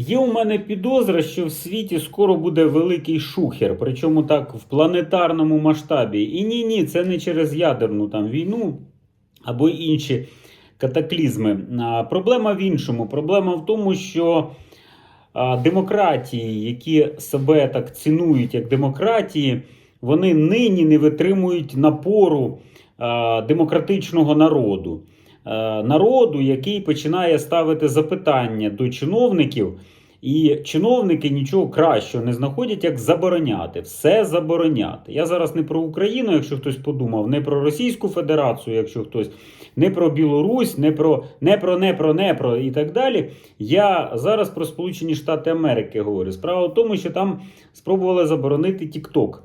Є у мене підозра, що в світі скоро буде великий шухер, причому так в планетарному масштабі. І ні, ні, це не через ядерну там війну або інші катаклізми. А, Проблема в іншому. Проблема в тому, що а, демократії, які себе так цінують як демократії, вони нині не витримують напору а, демократичного народу. Е, Народу, який починає ставити запитання до чиновників, і чиновники нічого кращого не знаходять, як забороняти, все забороняти. Я зараз не про Україну, якщо хтось подумав, не про Російську Федерацію, якщо хтось не про Білорусь, не про не про не про не про і так далі. Я зараз про Сполучені Штати Америки говорю. Справа в тому, що там спробували заборонити TikTok.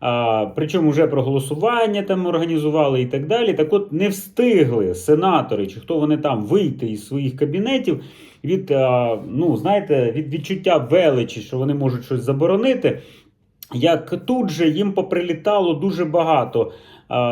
А, причому вже проголосування там організували і так далі. Так от не встигли сенатори, чи хто вони там вийти із своїх кабінетів від, а, ну, знаєте, від відчуття величі, що вони можуть щось заборонити. Як тут же їм поприлітало дуже багато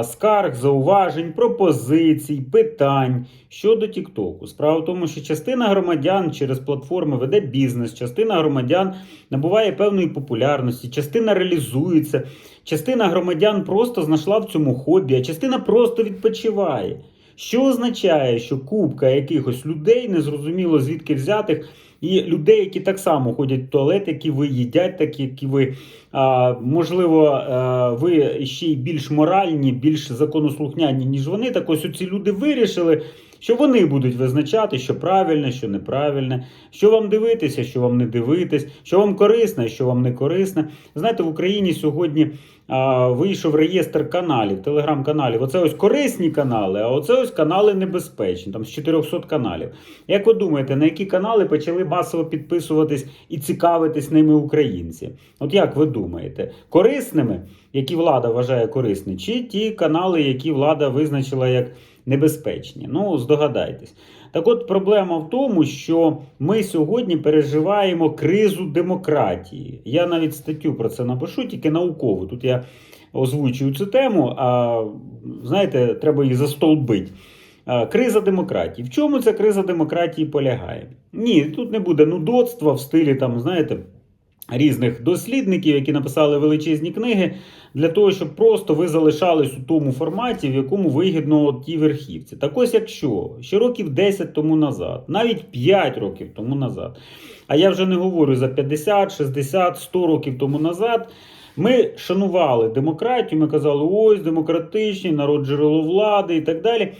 скарг, зауважень, пропозицій, питань щодо Тіктоку. Справа в тому, що частина громадян через платформи веде бізнес, частина громадян набуває певної популярності, частина реалізується, частина громадян просто знайшла в цьому хобі, а частина просто відпочиває. Що означає, що купка якихось людей, незрозуміло звідки взятих, і людей, які так само ходять в туалет, які ви їдять, так які ви. А, можливо, а, ви ще й більш моральні, більш законослухняні, ніж вони. Так ось ці люди вирішили, що вони будуть визначати, що правильне, що неправильне, що вам дивитися, що вам не дивитись, що вам корисне, що вам не корисне. Знаєте, в Україні сьогодні а, вийшов реєстр каналів, телеграм-каналів. Оце ось корисні канали, а оце ось канали небезпечні, там з 400 каналів. Як ви думаєте, на які канали почали масово підписуватись і цікавитись ними українці? От як ви думаєте, корисними, які влада вважає корисні, чи ті канали, які влада визначила як небезпечні? Ну, здогадайтесь. Так от проблема в тому, що ми сьогодні переживаємо кризу демократії. Я навіть статтю про це напишу, тільки наукову. Тут я озвучую цю тему, а знаєте, треба її застолбити. Криза демократії. В чому ця криза демократії полягає? Ні, тут не буде нудоцтва в стилі, там, знаєте, різних дослідників, які написали величезні книги, для того, щоб просто ви залишались у тому форматі, в якому вигідно ті верхівці. Так ось якщо ще років 10 тому назад, навіть 5 років тому назад, а я вже не говорю за 50, 60, 100 років тому назад. Ми шанували демократію, ми казали, ось демократичні, народ джерело влади і так далі.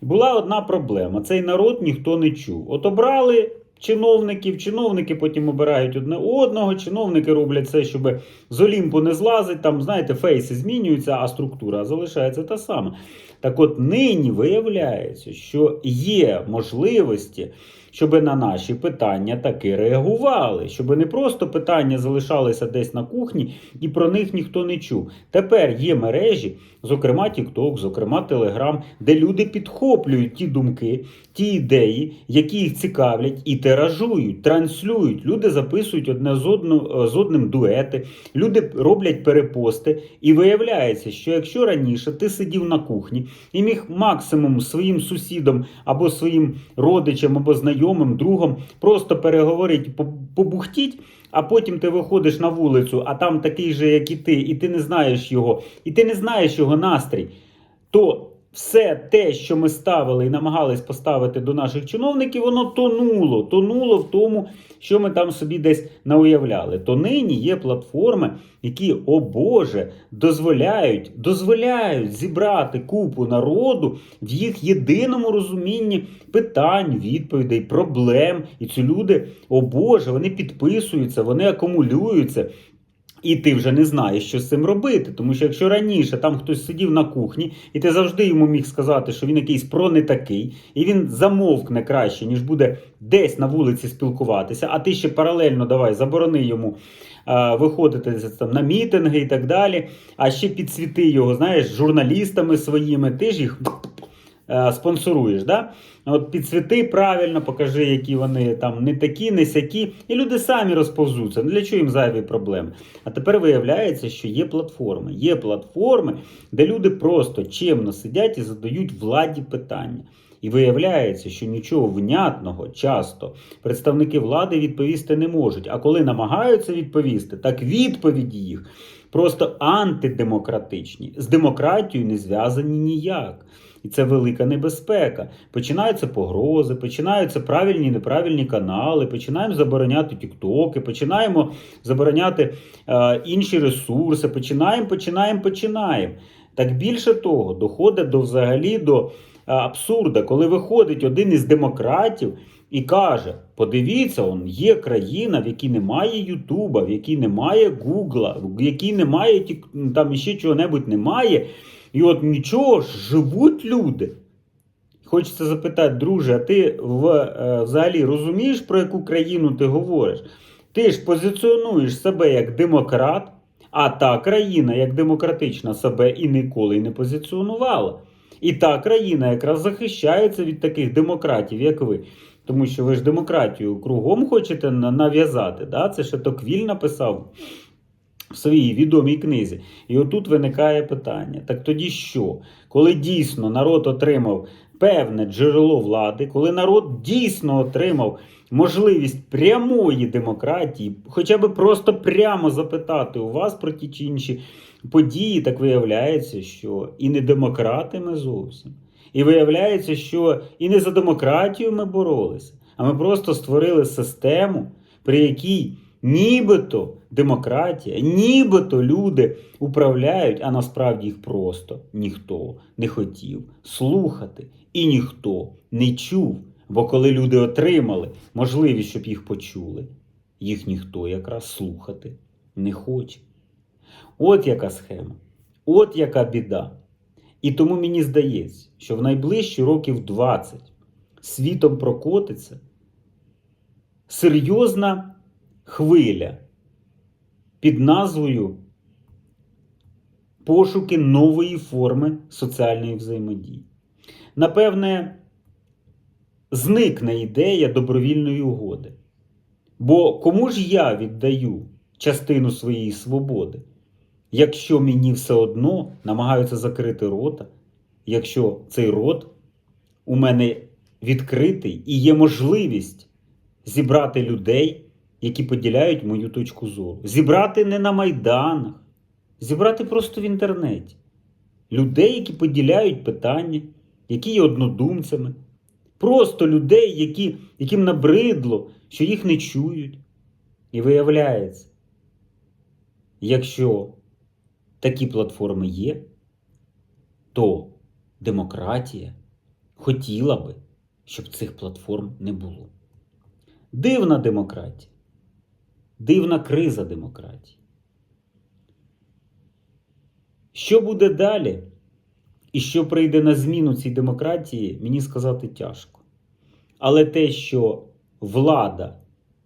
Була одна проблема: цей народ ніхто не чув. От обрали чиновників, чиновники потім обирають одне одного, чиновники роблять все, щоб з Олімпу не злазить. Там, знаєте, фейси змінюються, а структура залишається та сама. Так от нині виявляється, що є можливості. Щоб на наші питання таки реагували, щоб не просто питання залишалися десь на кухні і про них ніхто не чув. Тепер є мережі, зокрема TikTok, зокрема Telegram, де люди підхоплюють ті думки, ті ідеї, які їх цікавлять, і тиражують, транслюють. Люди записують одне з, одно, з одним дуети, люди роблять перепости. І виявляється, що якщо раніше ти сидів на кухні і міг максимум своїм сусідам або своїм родичам, або знайомим, другом просто переговоріть, побухтіть. А потім ти виходиш на вулицю, а там такий же, як і ти, і ти не знаєш його, і ти не знаєш його настрій, то все те, що ми ставили і намагались поставити до наших чиновників, воно тонуло, тонуло в тому, що ми там собі десь науявляли. То нині є платформи, які, о Боже, дозволяють, дозволяють зібрати купу народу в їх єдиному розумінні питань, відповідей, проблем. І ці люди, о Боже, вони підписуються, вони акумулюються. І ти вже не знаєш, що з цим робити. Тому що якщо раніше там хтось сидів на кухні, і ти завжди йому міг сказати, що він якийсь про не такий, і він замовкне краще, ніж буде десь на вулиці спілкуватися, а ти ще паралельно давай заборони йому а, виходити там на мітинги і так далі. А ще підсвіти його, знаєш, журналістами своїми, ти ж їх. Е, Спонсоруєш, да? От підсвіти правильно, покажи, які вони там не такі, не сякі, і люди самі розповзуться. Ну для чого їм зайві проблеми? А тепер виявляється, що є платформи. Є платформи, де люди просто чемно сидять і задають владі питання. І виявляється, що нічого внятного часто представники влади відповісти не можуть. А коли намагаються відповісти, так відповіді їх просто антидемократичні. З демократією не зв'язані ніяк. І це велика небезпека. Починаються погрози, починаються правильні і неправильні канали, починаємо забороняти тіктоки, починаємо забороняти е, інші ресурси, починаємо, починаємо, починаємо. Так більше того, доходить до взагалі до абсурда, коли виходить один із демократів і каже: подивіться, он є країна, в якій немає Ютуба, в якій немає Гугла, в якій немає там ще чого-небудь немає. І от нічого ж, живуть люди. Хочеться запитати, друже, а ти е, взагалі розумієш, про яку країну ти говориш? Ти ж позиціонуєш себе як демократ, а та країна, як демократична, себе і ніколи не позиціонувала. І та країна якраз захищається від таких демократів, як ви. Тому що ви ж демократію кругом хочете нав'язати. Да? Це ще Токвіль написав в своїй відомій книзі. І отут виникає питання: так тоді що? Коли дійсно народ отримав певне джерело влади, коли народ дійсно отримав можливість прямої демократії, хоча б просто прямо запитати у вас про ті чи інші події, так виявляється, що і не демократи ми зовсім. І виявляється, що і не за демократію ми боролися, а ми просто створили систему, при якій нібито демократія, нібито люди управляють, а насправді їх просто ніхто не хотів слухати, і ніхто не чув. Бо коли люди отримали можливість, щоб їх почули, їх ніхто якраз слухати не хоче. От яка схема, от яка біда. І тому мені здається, що в найближчі років 20 світом прокотиться серйозна хвиля під назвою Пошуки нової форми соціальної взаємодії. Напевне, зникне ідея добровільної угоди. Бо кому ж я віддаю частину своєї свободи, якщо мені все одно намагаються закрити рота, якщо цей рот у мене відкритий і є можливість зібрати людей, які поділяють мою точку зору. Зібрати не на майданах, зібрати просто в інтернеті. Людей, які поділяють питання, які є однодумцями. Просто людей, які, яким набридло, що їх не чують. І виявляється, якщо такі платформи є, то демократія хотіла би, щоб цих платформ не було. Дивна демократія, дивна криза демократії. Що буде далі? І що прийде на зміну цій демократії, мені сказати тяжко. Але те, що влада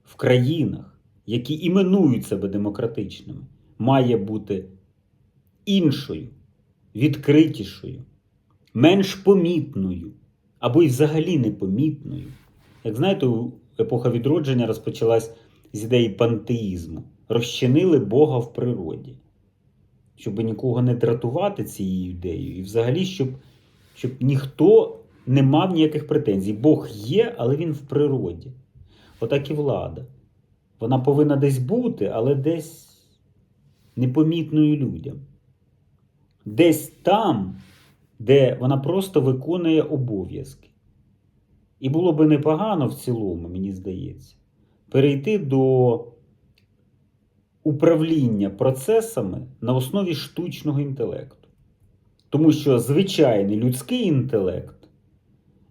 в країнах, які іменують себе демократичними, має бути іншою, відкритішою, менш помітною або й взагалі непомітною. Як знаєте, епоха відродження розпочалась з ідеї пантеїзму. Розчинили Бога в природі щоб нікого не дратувати цією ідеєю, і взагалі, щоб, щоб ніхто не мав ніяких претензій. Бог є, але він в природі. Отак і влада. Вона повинна десь бути, але десь непомітною людям. Десь там, де вона просто виконує обов'язки. І було би непогано в цілому, мені здається, перейти до управління процесами на основі штучного інтелекту. Тому що звичайний людський інтелект,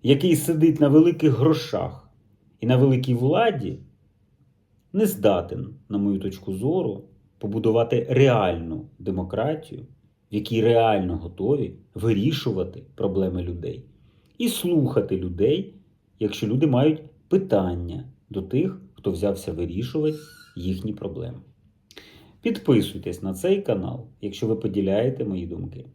який сидить на великих грошах і на великій владі, не здатен, на мою точку зору, побудувати реальну демократію, в якій реально готові вирішувати проблеми людей і слухати людей, якщо люди мають питання до тих, хто взявся вирішувати їхні проблеми. Підписуйтесь на цей канал, якщо ви поділяєте мої думки.